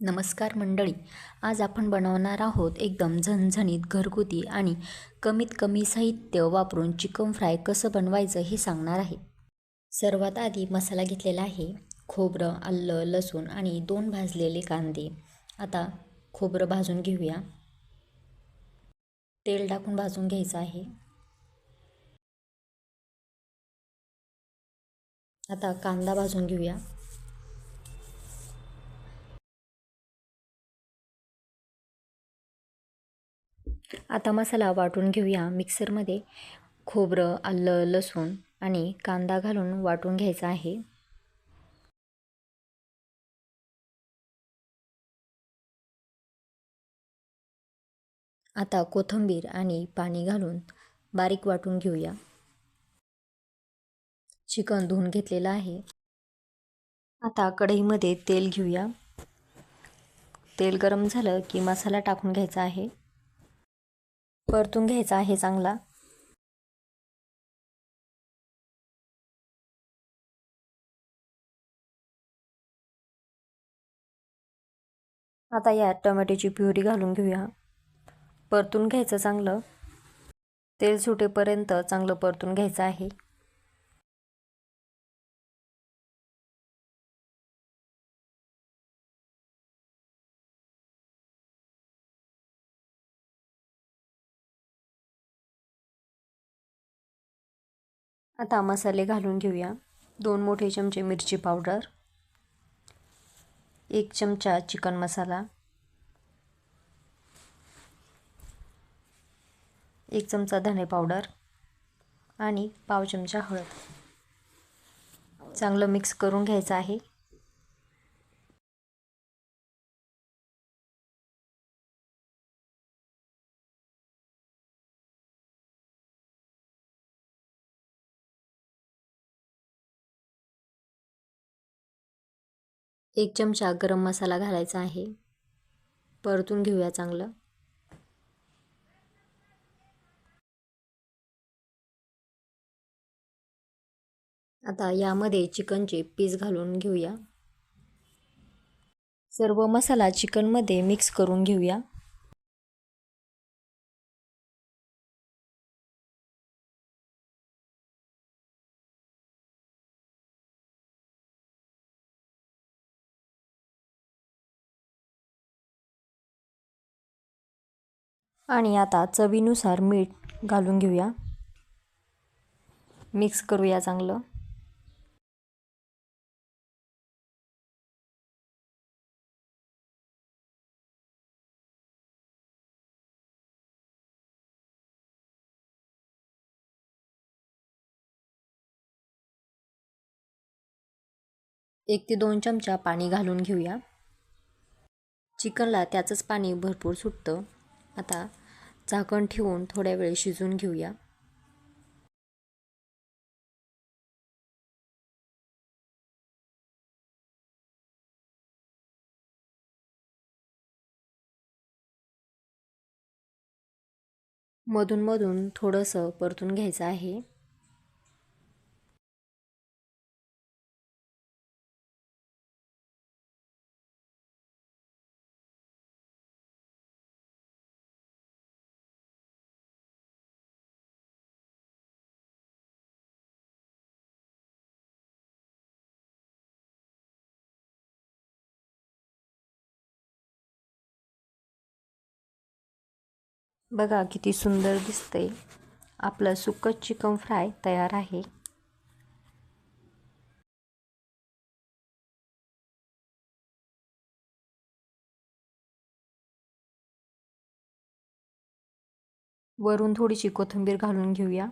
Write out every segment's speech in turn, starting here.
नमस्कार मंडळी. आज आपण बनवणार आहोत एकदम झणझणीत घरगुती आणि कमीत कमी साहित्य वापरून चिकन फ्राय कसं बनवायचं हे सांगणार आहे. सर्वात आधी मसाला घेतलेला आहे खोबरं आलं लसूण आणि दोन भाजलेले कांदे. आता खोबरं भाजून घेऊया. तेल टाकून भाजून घ्यायचं आहे. आता कांदा भाजून घेऊया. आता मसाला वाटून घेऊया मिक्सरमध्ये. खोबरं आलं लसूण आणि कांदा घालून वाटून घ्यायचा आहे. आता कोथिंबीर आणि पाणी घालून बारीक वाटून घेऊया. चिकन धुवून घेतलेलं आहे. आता कढईमध्ये तेल घेऊया. तेल गरम झालं की मसाला टाकून घ्यायचा आहे. परतून घ्यायचा आहे चांगला. आता यात टोमॅटोची प्युरी घालून घेऊया. परतून घ्यायचं चांगलं. तेल सुटेपर्यंत चांगलं परतून घ्यायचं आहे. आता मसाले घालून घेऊया. दोन मोठे चमचे मिरची पावडर एक चमचा चिकन मसाला एक चमचा धने पावडर आणि पाव चमचा हळद. चांगलं मिक्स करून घ्यायचं आहे. एक चमचा गरम मसाला घालायचा आहे. परतून घेऊया चांगलं. आता यामध्ये चिकनचे पीस घालून घेऊया. सर्व मसाला चिकनमध्ये मिक्स करून घेऊया. आणि आता चवीनुसार मीठ घालून घेऊया. मिक्स करूया चांगलं. एक ते दोन चमचा पाणी घालून घेऊया. चिकनला त्याचंच पाणी भरपूर सुटतं. आता झाकण ठेवून थोड्या वेळ शिजून घेऊया. मधून मधून थोडंसं परतून घ्यायचं आहे. बघा किती सुंदर दिसते आपलं सुकट चिकन फ्राय तयार आहे. वरून थोडीशी कोथिंबीर घालून घेऊया.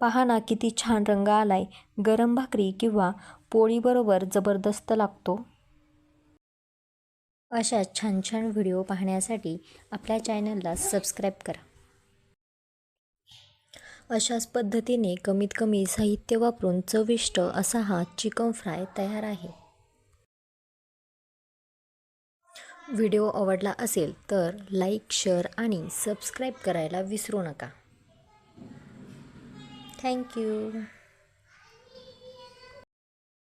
पहा ना किती छान रंग आलाय. गरम भाकरी किंवा पोळीबरोबर जबरदस्त लागतो. अशा छान छान व्हिडिओ पाहण्यासाठी आपल्या चॅनलला सबस्क्राईब करा. अशाच पद्धतीने कमीत कमी साहित्य वापरून चविष्ट असा हा चिकन फ्राय तयार आहे. व्हिडिओ आवडला असेल तर लाईक शेअर आणि सबस्क्राईब करायला विसरू नका. थँक्यू.